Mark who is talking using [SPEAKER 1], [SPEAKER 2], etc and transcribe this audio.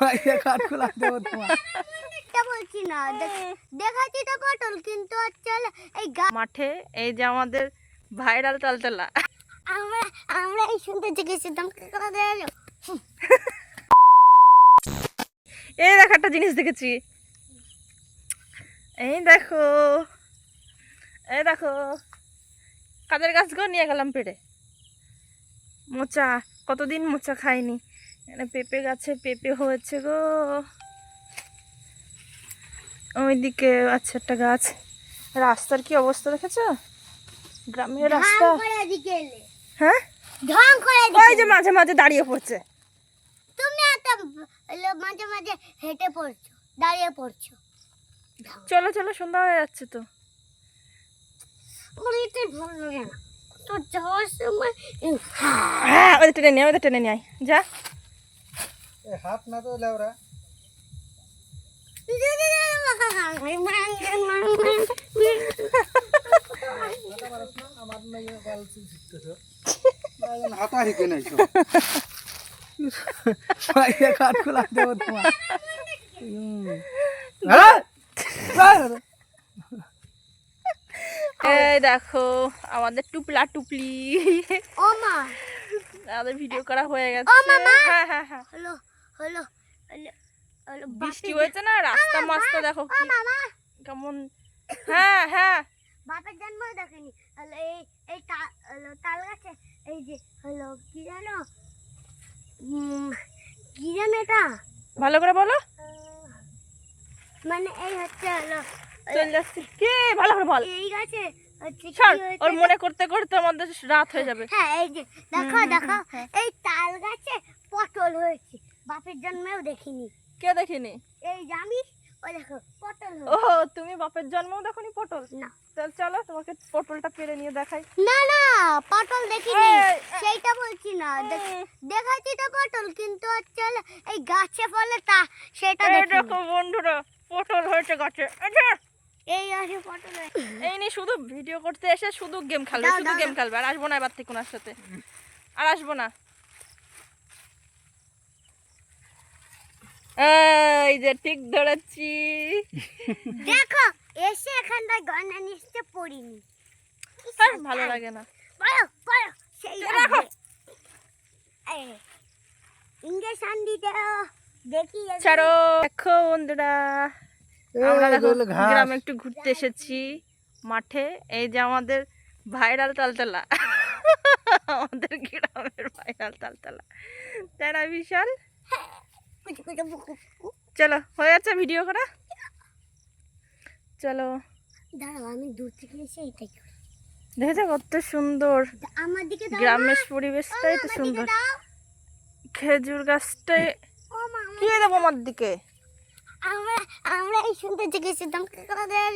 [SPEAKER 1] মাইয়া কাঠ খোলা দেবো তোমার।
[SPEAKER 2] বলছি না দেখাচ্ছি তো পটল কিন্তু হচ্ছে এই
[SPEAKER 3] মাঠে এই যে আমাদের ভাইরাল তালতলা
[SPEAKER 2] আমরা আমরা এই শুনতে গেছিলাম কথা দেওয়া
[SPEAKER 3] এই দেখো একটা জিনিস দেখেছি। এই দেখো এই দেখো কাদের গাছগুলো নিয়ে গেলাম পেড়ে মোচা কতদিন মোচা খাইনি? এখানে পেঁপে গাছে পেঁপে হয়েছে গো। ওইদিকে আছে একটা গাছ। রাস্তার কি অবস্থা দেখেছ? গ্রামের রাস্তা। হ্যাঁ? ওই যে মাঝে মাঝে দাঁড়িয়ে পড়ছে।
[SPEAKER 2] তুমি মাঝে মাঝে হেঁটে পড়ছো দাঁড়িয়ে পড়ছো।
[SPEAKER 3] চলো চলো সন্ধ্যা হয়ে যাচ্ছে তো।
[SPEAKER 2] ওইটা ভালো লাগে না। তো যাওয়ার সময়
[SPEAKER 3] হ্যাঁ ওদের টেনে নিয়ে ওদের টেনে নিয়ে যা।
[SPEAKER 1] এ হাত না তো লেওরা। হাতা নাই কাঠ খোলা দেবো তোমার?
[SPEAKER 3] এই দেখো আমাদের টুপলা টুপলি। আমাদের ভিডিও করা হয়ে গেছে। হ্যাঁ হ্যাঁ হ্যাঁ।
[SPEAKER 2] হলো হলো
[SPEAKER 3] বৃষ্টি হয়েছে না? রাস্তা মাস্তা দেখো কি কেমন হ্যাঁ হ্যাঁ।
[SPEAKER 2] বাপের জন্ম দেখেনি। হলো এই এই তাল গাছে এই যে হলো কি জানো কি জানো এটা?
[SPEAKER 3] ভালো করে বলো।
[SPEAKER 2] মানে এই হচ্ছে হলো
[SPEAKER 3] চল কি? ভালো করে বল।
[SPEAKER 2] এই গাছে
[SPEAKER 3] ছাড় ওর মনে করতে করতে আমাদের রাত হয়ে যাবে।
[SPEAKER 2] হ্যাঁ এই যে দেখো দেখো। এই তাল গাছে পটল হয়েছে। বাপের জন্মেও দেখিনি।
[SPEAKER 3] কে দেখিনি?
[SPEAKER 2] এই যে আমি ওই দেখো পটল
[SPEAKER 3] ও তুমি বাপের জন্মও দেখনি পটল?
[SPEAKER 2] না।
[SPEAKER 3] চল চলো তোমাকে পটলটা পেরে নিয়ে দেখাই।
[SPEAKER 2] না না পটল দেখিনি। সেইটা বলছি না। দেখাচ্ছি তো পটল কিন্তু হলো এই গাছে ফলে তা সেটা
[SPEAKER 3] দেখো বন্ধুরা পটল হয়েছে গাছে। এই
[SPEAKER 2] এই পটল
[SPEAKER 3] এই নিয়ে শুধু ভিডিও করতে এসে শুধু গেম খেলবে শুধু গেম খেলবে আর আসব না এবার থেকে ওনার সাথে। আর আসব না। এই যে ঠিক ধরেছি।
[SPEAKER 2] দেখো এসে এখানটায় গয়না নিচে পড়িনি
[SPEAKER 3] আর ভালো লাগে না।
[SPEAKER 2] বলো বলো সেই
[SPEAKER 3] রাখো।
[SPEAKER 2] ইঞ্জেকশন দিতে দেখি
[SPEAKER 3] ছাড়ো দেখো বন্ধুরা আমরা দেখো গ্রামে একটু ঘুরতে এসেছি মাঠে। এই যে আমাদের ভাইরাল তালতলা। আমাদের গ্রামের ভাইরাল তালতলা। তারা বিশাল। চলো হয়ে যাচ্ছে ভিডিও করা? চলো।
[SPEAKER 2] দাঁড়াও আমি দূর থেকে এসে এটাই
[SPEAKER 3] দেখেছ কত সুন্দর?
[SPEAKER 2] আমার দিকে
[SPEAKER 3] গ্রামের পরিবেশটাই তো সুন্দর। খেজুর গাছটাই কি দেবো আমার দিকে?
[SPEAKER 2] আমরা আমরা এই শুনতে গেছিলাম কথা দেওয়া